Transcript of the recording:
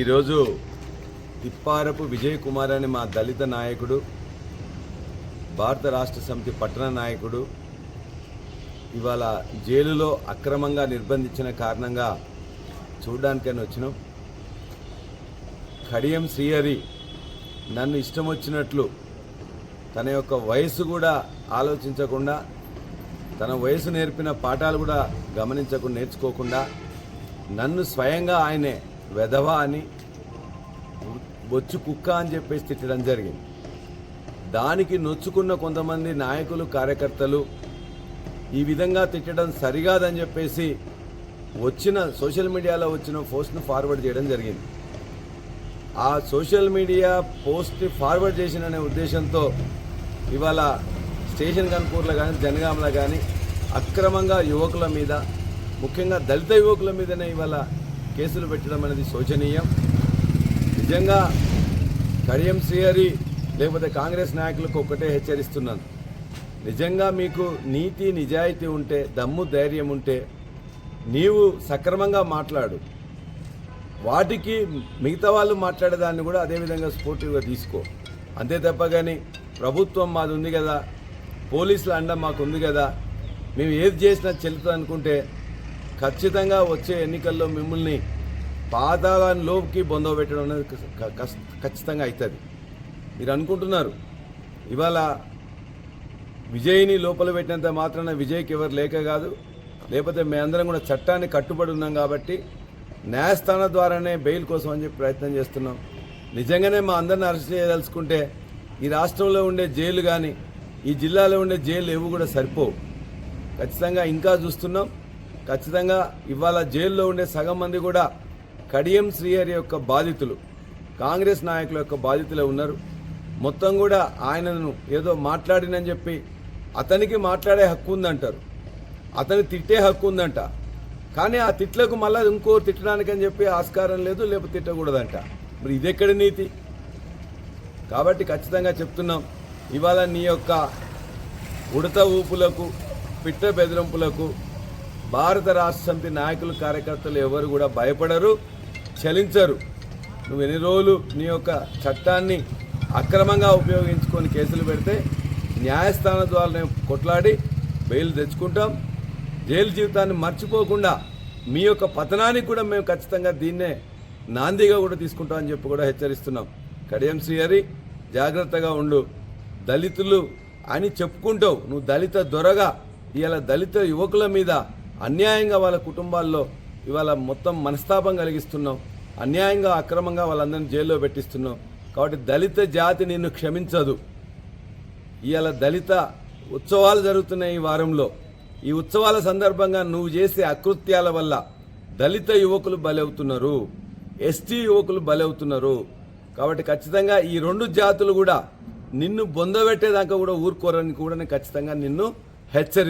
ఈరోజు తిప్పారపు విజయ్ కుమార్ అని మా దళిత నాయకుడు భారత రాష్ట్ర సమితి పట్టణ నాయకుడు ఇవాళ జైలులో అక్రమంగా నిర్బంధించిన కారణంగా చూడడానికని వచ్చినాం. కడియం శ్రీహరి నన్ను ఇష్టం వచ్చినట్లు తన యొక్క వయసు కూడా ఆలోచించకుండా తన వయసు నేర్పిన పాఠాలు కూడా గమనించకుండా నేర్చుకోకుండా నన్ను స్వయంగా ఆయనే వెధవ అని బొచ్చు కుక్క అని చెప్పేసి తిట్టడం జరిగింది. దానికి నొచ్చుకున్న కొంతమంది నాయకులు కార్యకర్తలు ఈ విధంగా తిట్టడం సరికాదని చెప్పేసి వచ్చిన సోషల్ మీడియాలో వచ్చిన పోస్ట్ను ఫార్వర్డ్ చేయడం జరిగింది. ఆ సోషల్ మీడియా పోస్ట్ని ఫార్వర్డ్ చేసిననే ఉద్దేశంతో ఇవాళ స్టేషన్ కన్పూర్లో కానీ జనగామలో కానీ అక్రమంగా యువకుల మీద ముఖ్యంగా దళిత యువకుల మీదనే ఇవాళ కేసులు పెట్టడం అనేది శోచనీయం. నిజంగా కడియం శ్రీహరి లేకపోతే కాంగ్రెస్ నాయకులకు ఒక్కటే హెచ్చరిస్తున్నాను. నిజంగా మీకు నీతి నిజాయితీ ఉంటే దమ్ము ధైర్యం ఉంటే నీవు సక్రమంగా మాట్లాడు. వాటికి మిగతా వాళ్ళు మాట్లాడేదాన్ని కూడా అదేవిధంగా స్పోర్టివ్గా తీసుకో. అంతే తప్ప కానీ ప్రభుత్వం మాది ఉంది కదా పోలీసుల అండ మాకు ఉంది కదా మేము ఏది చేసినా చెల్లుతుంది అనుకుంటే ఖచ్చితంగా వచ్చే ఎన్నికల్లో మిమ్మల్ని పాతాళంలోకి బొందవ పెట్టడం అనేది ఖచ్చితంగా అవుతుంది మీరు అనుకుంటున్నారు ఇవాళ విజయ్ని లోపల పెట్టినంత మాత్రాన విజయ్కి ఎవరు లేక కాదు లేకపోతే మేమందరం కూడా చట్టాన్ని కట్టుబడి ఉన్నాం కాబట్టి న్యాయస్థానం ద్వారానే బెయిల్ కోసం అని చెప్పి ప్రయత్నం చేస్తున్నాం. నిజంగానే మా అందరిని అరెస్ట్ చేయదలుచుకుంటే ఈ రాష్ట్రంలో ఉండే జైలు కానీ ఈ జిల్లాలో ఉండే జైలు ఏవి కూడా సరిపోవు. ఖచ్చితంగా ఇంకా చూస్తున్నాం. ఖచ్చితంగా ఇవాళ జైల్లో ఉండే సగం మంది కూడా కడియం శ్రీహరి యొక్క బాధితులు కాంగ్రెస్ నాయకుల యొక్క బాధితులే ఉన్నారు. మొత్తం కూడా ఆయనను ఏదో మాట్లాడినని చెప్పి అతనికి మాట్లాడే హక్కు ఉందంటారు. అతని తిట్టే హక్కు ఉందంట. కానీ ఆ తిట్లకు మళ్ళీ ఇంకో తిట్టడానికని చెప్పి ఆస్కారం లేదు లేకపోతే తిట్టకూడదంట. మరి ఇదెక్కడి నీతి? కాబట్టి ఖచ్చితంగా చెప్తున్నాం ఇవాళ నీ యొక్క ఉడత ఊపులకు పిట్ట బెదిరింపులకు భారత రాష్ట్ర సమితి నాయకులు కార్యకర్తలు ఎవరు కూడా భయపడరు చలించరు. నువ్వు ఎన్ని రోజులు నీ యొక్క చట్టాన్ని అక్రమంగా ఉపయోగించుకొని కేసులు పెడితే న్యాయస్థానం ద్వారా మేము కొట్లాడి బెయిల్ తెచ్చుకుంటాం. జైలు జీవితాన్ని మర్చిపోకుండా మీ యొక్క పతనానికి కూడా మేము ఖచ్చితంగా దీన్నే నాందిగా కూడా తీసుకుంటామని చెప్పి కూడా హెచ్చరిస్తున్నాం. కడియం శ్రీహరి జాగ్రత్తగా ఉండు. దళితులు అని చెప్పుకుంటావు. నువ్వు దళిత దొరగా ఇలా దళిత యువకుల మీద అన్యాయంగా వాళ్ళ కుటుంబాల్లో ఇవాళ మొత్తం మనస్తాపం కలిగిస్తున్నావు అన్యాయంగా అక్రమంగా వాళ్ళందరినీ జైల్లో పెట్టిస్తున్నాం. కాబట్టి దళిత జాతి నిన్ను క్షమించదు. ఇవాళ దళిత ఉత్సవాలు జరుగుతున్నాయి ఈ వారంలో. ఈ ఉత్సవాల సందర్భంగా నువ్వు చేసే అకృత్యాల వల్ల దళిత యువకులు బలవుతున్నారు. ఎస్టీ యువకులు బలవుతున్నారు. కాబట్టి ఖచ్చితంగా ఈ రెండు జాతులు కూడా నిన్ను బొందబెట్టేదాకా కూడా ఊరుకోరని కూడా నేను ఖచ్చితంగా నిన్ను హెచ్చరి